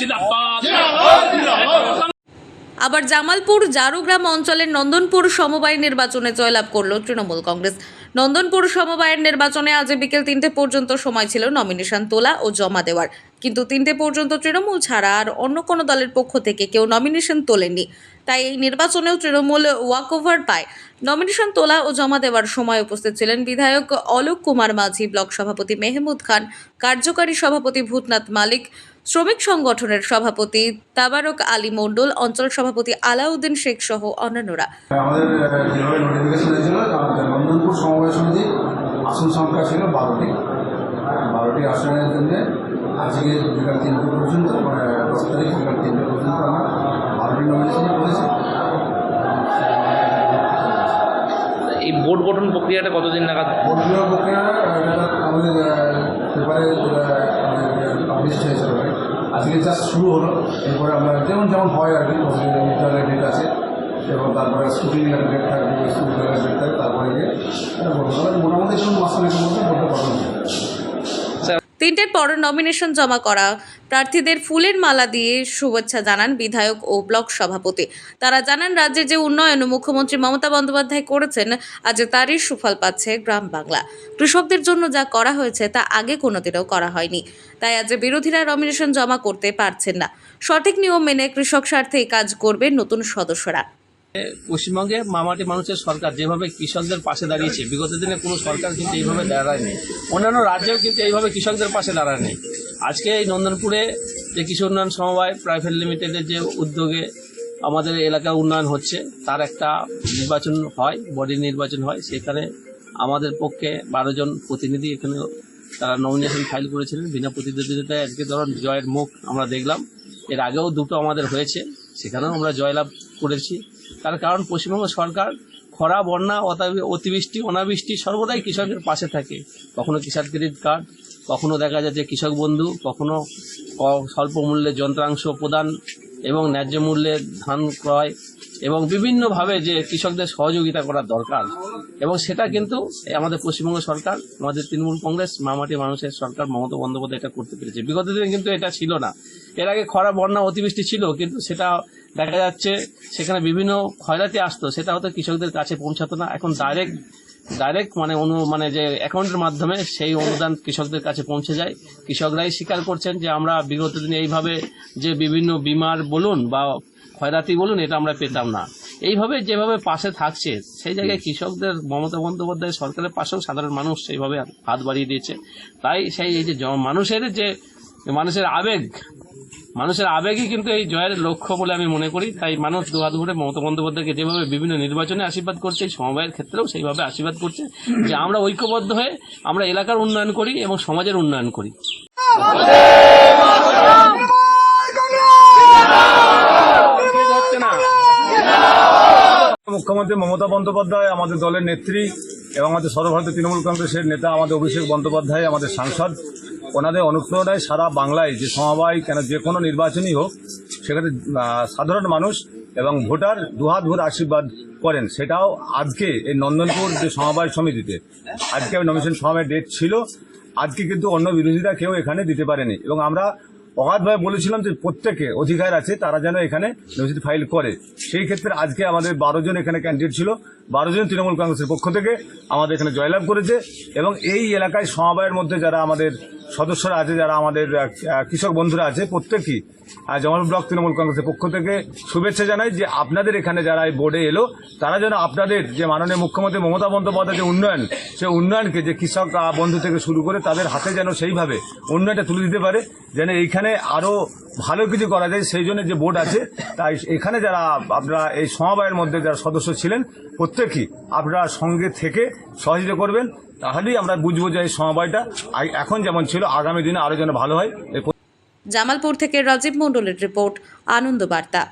জিন্দাবাদ। আবার জামালপুর জারুগ্রাম অঞ্চলের নন্দনপুর সমবায় নির্বাচনে জয়লাভ করল তৃণমূল কংগ্রেস। নন্দনপুর সমবায়ের নির্বাচনে আজ বিকেল তিনটে পর্যন্ত সময় ছিল নমিনেশন তোলা ও জমা দেওয়ার। কিন্তু তিনটে পর্যন্ত তৃণমূল ছাড়া আর অন্য কোনো দলের পক্ষ থেকে কেউ নমিনেশন তোলেনি তাই এই নির্বাচনেও তৃণমূল ওয়াকওভার পায়। নমিনেশন তোলা ও জমা দেওয়ার সময় উপস্থিত ছিলেন বিধায়ক অলোক কুমার মাঝি ব্লক সভাপতি মেহমুদ খান কার্যকারী সভাপতি ভূতনাথ মালিক শ্রমিক সংগঠনের সভাপতি তাবারক আলী মণ্ডল অঞ্চল সভাপতি আলাউদ্দিন শেখ সহ অন্যান্যরা। আমাদের যেভাবে নোটিফিকেশন হয়েছিল নন্দনপুর সমবায় সমিতি আসন সংখ্যা ছিল বারোটি। বারোটি আসনের জন্য আজকে বিকাল তিনটে পর্যন্ত মানে দশ তারিখ বিকাল তিনটে পর্যন্ত আমরা বারোটি নমিনেশন করেছি। এই ভোট গঠন প্রক্রিয়াটা কতদিন নাগাদ? ভোটগুলোর প্রক্রিয়া আমাদের পেপারে। আজকে জাস্ট শুরু হলো, এরপরে আমরা যেমন যেমন হয় আর কি বিদ্যালয়ের ডেট আছে এবং তারপরে স্কুটিং ডেট থাকবে, স্কুল ডেট থাকবে, তারপরে গিয়ে মোটামুটি যেমন মাসখানেকের মধ্যে বলতে পারবেন তিনটের পর নমিনেশন জমা করা প্রার্থীদের ফুলের মালা দিয়ে শুভেচ্ছা জানান বিধায়ক ও ব্লক সভাপতি। তারা জানান, রাজ্যে যে উন্নয়ন মুখ্যমন্ত্রী মমতা বন্দ্যোপাধ্যায় করেছেন, আজ তারই সুফল পাচ্ছে গ্রাম বাংলা। কৃষকদের জন্য যা করা হয়েছে, তা আগে কোনোদিনও করা হয়নি। তাই আজ বিরোধীরা নমিনেশন জমা করতে পারছেন না। সঠিক নিয়ম মেনে কৃষক স্বার্থে কাজ করবে নতুন সদস্যরা। পশ্চিমবঙ্গে মামাটি মানুষের সরকার, যেভাবে কৃষকদের পাশে দাঁড়িয়েছে, বিগত দিনে কোনো সরকার কিন্তু এইভাবে দাঁড়ায়নি অন্যান্য রাজ্যেও কিন্তু এইভাবে কৃষকদের পাশে দাঁড়ায়নি আজকে এই নন্দনপুরে যে কৃষি উন্নয়ন সমবায়, প্রাইভেট লিমিটেডের যে উদ্যোগে আমাদের এলাকার উন্নয়ন হচ্ছে, তার একটা নির্বাচন হয়, বডি নির্বাচন হয়, সেখানে আমাদের পক্ষে বারো জন প্রতিনিধি এখানে তারা নমিনেশন ফাইল করেছিলেন। বিনা প্রতিদ্বন্দ্বিতায় আজকে ধরুন জয়ের মুখ আমরা দেখলাম। এর আগেও দুটো আমাদের হয়েছে, সেখানেও আমরা জয়লাভ করেছি। তার কারণ পশ্চিমবঙ্গ সরকার খরা, বন্যা, অতা- অতিবৃষ্টি, অনাবৃষ্টি সর্বদাই কৃষকের পাশে থাকে। কখনো কিষাণ ক্রেডিট কার্ড, কখনো দেখা যায় যে কৃষক বন্ধু, কখনো স্বল্প মূল্যে যন্ত্রাংশ প্রদান এবং ন্যায্য মূল্যে ধান ক্রয় এবং বিভিন্নভাবে যে কৃষকদের সহযোগিতা করার দরকার। এবং সেটা কিন্তু আমাদের পশ্চিমবঙ্গ সরকার, আমাদের তৃণমূল কংগ্রেস, মামাটি মানুষের সরকার মমতা বন্দ্যোপাধ্যায় এটা করতে পেরেছে। বিগত দিনে কিন্তু এটা ছিল না। এর আগে খরা, বন্যা, অতিবৃষ্টি ছিল, কিন্তু সেটা দেখা যাচ্ছে সেখানে বিভিন্ন ক্ষয়রাতি আসতো, সেটা হয়তো কৃষকদের কাছে পৌঁছাতো না। এখন ডাইরেক্ট ডাইরেক্ট মানে অনু মানে যে অ্যাকাউন্টের মাধ্যমে সেই অনুদান কৃষকদের কাছে পৌঁছে যায়। কৃষকরাই স্বীকার করছেন যে আমরা বিগত দিনে এইভাবে যে বিভিন্ন বিমার বলুন বা ক্ষয়রাতি বলুন, এটা আমরা পেতাম না। এইভাবে যেভাবে পাশে থাকছে, সেই জায়গায় কৃষকদের, মমতা বন্দ্যোপাধ্যায় সরকারের পাশেও সাধারণ মানুষ সেইভাবে হাত বাড়িয়ে দিয়েছে। তাই সেই এই যে মানুষের যে, মানুষের আবেগ মানুষের আবেগই কিন্তু এই জয়ের লক্ষ্য বলে আমি মনে করি। তাই মানুষ দুহাত ভরে মমতা বন্দ্যোপাধ্যায়কে যেভাবে বিভিন্ন নির্বাচনে আশীর্বাদ করছে, এই সমবায়ের ক্ষেত্রেও সেইভাবে আশীর্বাদ করছে যে আমরা ঐক্যবদ্ধ হয়ে আমরা এলাকার উন্নয়ন করি এবং সমাজের উন্নয়ন করি। মুখ্যমন্ত্রী মমতা বন্দ্যোপাধ্যায় আমাদের দলের নেত্রী এবং আমাদের সর্বভারতীয় তৃণমূল কংগ্রেসের নেতা আমাদের অভিষেক বন্দ্যোপাধ্যায়, আমাদের সাংসদ। ওনাদের অনুপ্রেরণায় সারা বাংলায় যে সমবায় কেন যে কোনো নির্বাচনই হোক, সেখানে সাধারণ মানুষ এবং ভোটার দুহাত ভোট আশীর্বাদ করেন। সেটাও আজকে এই নন্দনপুর যে সমবায় সমিতিতে। আজকে নমিশন সমাবেশ ডেট ছিল। আজকে কিন্তু অন্য বিরোধীরা কেউ এখানে দিতে পারেনি। এবং আমরা অগাধভাবে বলেছিলাম যে প্রত্যেকে অধিকার আছে, তারা যেন এখানে নথি ফাইল করে। সেই ক্ষেত্রে আজকে আমাদের বারো জন এখানে ক্যান্ডিডেট ছিল। বারো জন তৃণমূল কংগ্রেসের পক্ষ থেকে আমাদের এখানে জয়লাভ করেছে এবং এই এলাকায় সমবায়ের মধ্যে যারা আমাদের সদস্যরা আছে, যারা আমাদের কৃষক বন্ধুরা আছে, প্রত্যেকেই জামাল ব্লক তৃণমূল কংগ্রেসের পক্ষ থেকে শুভেচ্ছা জানাই যে আপনাদের এখানে যারা এই বোর্ডে এলো, তারা যেন আপনাদের যে মাননীয় মুখ্যমন্ত্রী মমতা বন্দ্যোপাধ্যায় যে উন্নয়ন, সে উন্নয়নকে যে কৃষক বন্ধু থেকে শুরু করে তাদের হাতে যেন সেইভাবে উন্নয়নটা তুলে দিতে পারে, যেন এইখানে আরও ভালো কিছু করা যায়, সেই জন্য যে বোর্ড আছে, তাই এখানে যারা আপনারা এই সমবায়ের মধ্যে যারা সদস্য ছিলেন, প্রত্যেকেই আপনারা সঙ্গে থেকে সহযোগিতা করবেন, তাহলেই আমরা বুঝব যে এই সমবায়টা এখন যেমন ছিল, আগামী দিনে আরও যেন ভালো হয়। জামালপুর থেকে রাজীব মন্ডলের রিপোর্ট, আনন্দ বার্তা।